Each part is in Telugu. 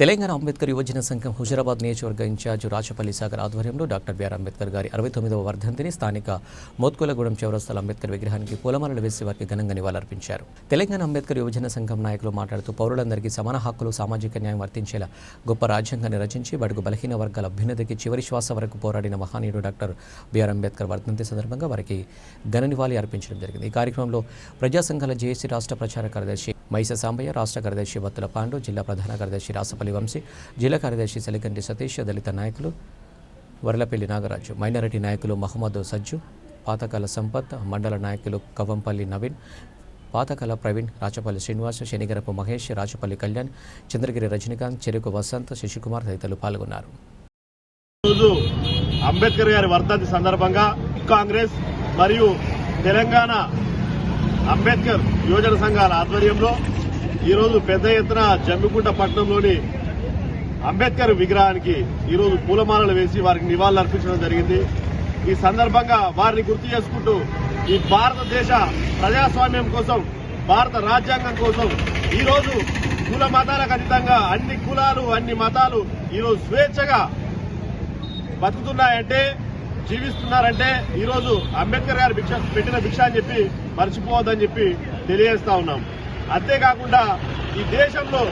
తెలంగాణ అంబేద్కర్ యువజన సంఘం హుజరాబాద్ నియోజకవర్గ ఇన్ఛార్జ్ రాచపల్లి సాగర్ ఆధ్వర్యంలో డాక్టర్ బిఆర్ అంబేద్కర్ గారి అరవై తొమ్మిదవ వర్ధంతిని స్థానిక మోత్కులగూడెం చౌరస్తాల అంబేద్కర్ విగ్రహానికి పూలమాలలు వేసి వారికి ఘనంగా నివాళులర్పించారు. తెలంగాణ అంబేద్కర్ యువజన సంఘం నాయకులు మాట్లాడుతూ పౌరులందరికీ సమాన హక్కులు సామాజిక న్యాయం వర్తించేలా గొప్ప రాజ్యాంగాన్ని రచించి బడుగు బలహీన వర్గాల అభ్యున్నతికి చివరి శ్వాస వరకు పోరాడిన మహానీయుడు డాక్టర్ బిఆర్ అంబేద్కర్ వర్ధంతి సందర్భంగా వారికి ఘన నివాళి అర్పించడం జరిగింది. ఈ కార్యక్రమంలో ప్రజా సంఘాల జేఏసీ రాష్ట్ర ప్రచార కార్యదర్శి మైస సాంబయ్య రాష్ట్ర కార్యదర్శి వత్తుల పాండు జిల్లా ప్రధాన కార్యదర్శి రాసపల్లి వంశీ జిల్లా కార్యదర్శి సెలికంటి సతీష్ దళిత నాయకులు వరలపల్లి నాగరాజు మైనారిటీ నాయకులు మహమ్మద్ సజ్జు పాతకాల సంపత్ మండల నాయకులు కవంపల్లి నవీన్ పాతకాల ప్రవీణ్ రాచపల్లి శ్రీనివాస్ శనిగరపు మహేష్ రాచపల్లి కళ్యాణ్ చంద్రగిరి రజనీకాంత్ చెరుకు వసంత్ శశికుమార్ తదితరులు పాల్గొన్నారు. రోజు అంబేద్కర్ గారి వర్ధంతి సందర్భంగా కాంగ్రెస్ మరియు తెలంగాణ అంబేద్కర్ యువజన సంఘాల ఆధ్వర్యంలో ఈరోజు పెద్ద ఎత్తున జమ్మికుంట పట్టణంలోని అంబేద్కర్ విగ్రహానికి ఈరోజు పూలమాలలు వేసి వారికి నివాళులు అర్పించడం జరిగింది. ఈ సందర్భంగా వారిని గుర్తు చేసుకుంటూ ఈ భారతదేశ ప్రజాస్వామ్యం కోసం భారత రాజ్యాంగం కోసం ఈరోజు కుల మతాలకు అతీతంగా అన్ని కులాలు అన్ని మతాలు ఈరోజు స్వేచ్ఛగా బతుకుతున్నాయంటే జీవిస్తున్నారంటే ఈరోజు అంబేద్కర్ గారు భిక్ష పెట్టిన భిక్ష అని చెప్పి మర్చిపోవద్దని చెప్పి తెలియజేస్తా ఉన్నాం. అంతేకాకుండా ఈ దేశంలో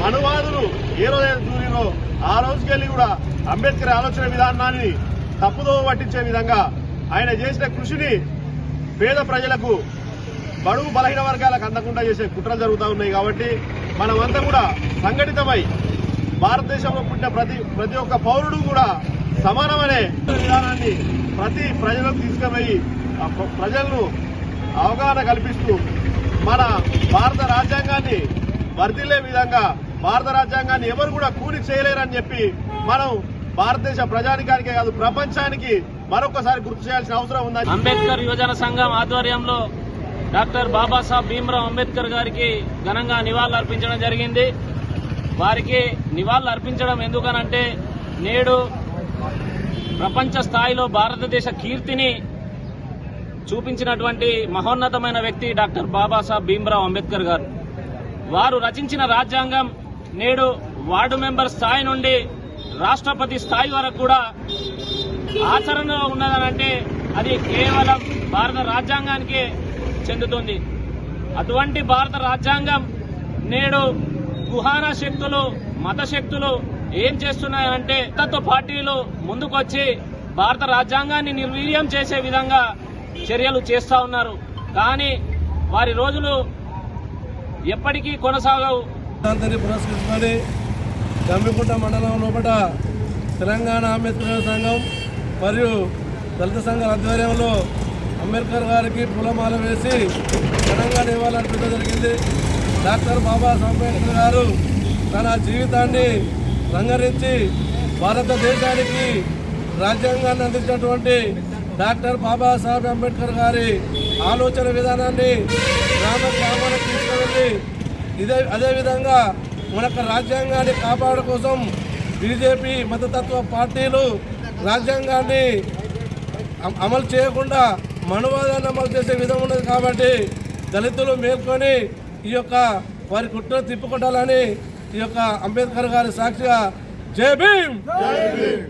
మనువాదులు ఏ రోజైనా దూరిలో ఆ రోజుకెళ్ళి కూడా అంబేద్కర్ ఆలోచన విధానాన్ని తప్పుదో పట్టించే విధంగా ఆయన చేసిన కృషిని పేద ప్రజలకు బడుగు బలహీన వర్గాలకు అందకుండా చేసే కుట్రలు జరుగుతూ ఉన్నాయి కాబట్టి మనమంతా కూడా సంఘటితమై భారతదేశంలో పుట్టిన ప్రతి ప్రతి ఒక్క పౌరుడు కూడా సమానమనే విధానాన్ని ప్రతి ప్రజలకు తీసుకుపోయి ప్రజలను అవగాహన కల్పిస్తూ మన భారత రాజ్యాంగాన్ని వర్ధిల్లే విధంగా భారత రాజ్యాంగాన్ని ఎవరు కూడా కూలి చేయలేరని చెప్పి మనం భారతదేశ ప్రజానికానికే కాదు ప్రపంచానికి మరొకసారి గుర్తు చేయాల్సిన అవసరం ఉందని అంబేద్కర్ యువజన సంఘం ఆధ్వర్యంలో డాక్టర్ బాబాసాహెబ్ భీమ్రావ్ అంబేద్కర్ గారికి ఘనంగా నివాళులు అర్పించడం జరిగింది. వారికి నివాళులు అర్పించడం ఎందుకనంటే నేడు ప్రపంచ స్థాయిలో భారతదేశ కీర్తిని చూపించినటువంటి మహోన్నతమైన వ్యక్తి డాక్టర్ బాబాసాహెబ్ భీమ్రావ్ అంబేద్కర్ గారు. వారు రచించిన రాజ్యాంగం నేడు వార్డు మెంబర్ స్థాయి నుండి రాష్ట్రపతి స్థాయి వరకు కూడా ఆచరణలో ఉన్నదనంటే అది కేవలం భారత రాజ్యాంగానికే చెందుతుంది. అటువంటి భారత రాజ్యాంగం నేడు గుహాన శక్తులు మత శక్తులు ఏం చేస్తున్నాయంటే తత్వ పార్టీలు ముందుకొచ్చి భారత రాజ్యాంగాన్ని నిర్వీర్యం చేసే విధంగా చర్యలు చేస్తూ ఉన్నారు. కానీ వారి రోజులు ఎప్పటికీ కొనసాగవు. పురస్కరించుకొని గంభికుంట మండలం లోపల తెలంగాణ అంబేద్కర్ సంఘం మరియు దళిత సంఘాల ఆధ్వర్యంలో అంబేద్కర్ గారికి పూలమాల వేసి ఘనంగా నివాళులర్పించడం జరిగింది. డాక్టర్ బాబాసాహెబ్ అంబేద్కర్ గారు తన జీవితాన్ని రంగరించి భారతదేశానికి రాజ్యాంగాన్ని అందించినటువంటి డాక్టర్ బాబాసాహెబ్ అంబేద్కర్ గారి ఆలోచన విధానాన్ని గ్రామ గ్రామాలకు తీసుకువెళ్ళి ఇదే అదేవిధంగా మన యొక్క రాజ్యాంగాన్ని కాపాడడం కోసం బీజేపీ మతతత్వ పార్టీలు రాజ్యాంగాన్ని అమలు చేయకుండా మనువాదాన్ని అమలు చేసే విధం ఉన్నది కాబట్టి దళితులు మేల్కొని ఈ యొక్క వారి కుట్ర తిప్పుకొట్టాలని ఈ యొక్క అంబేద్కర్ గారి సాక్షిగా జై భీమ్!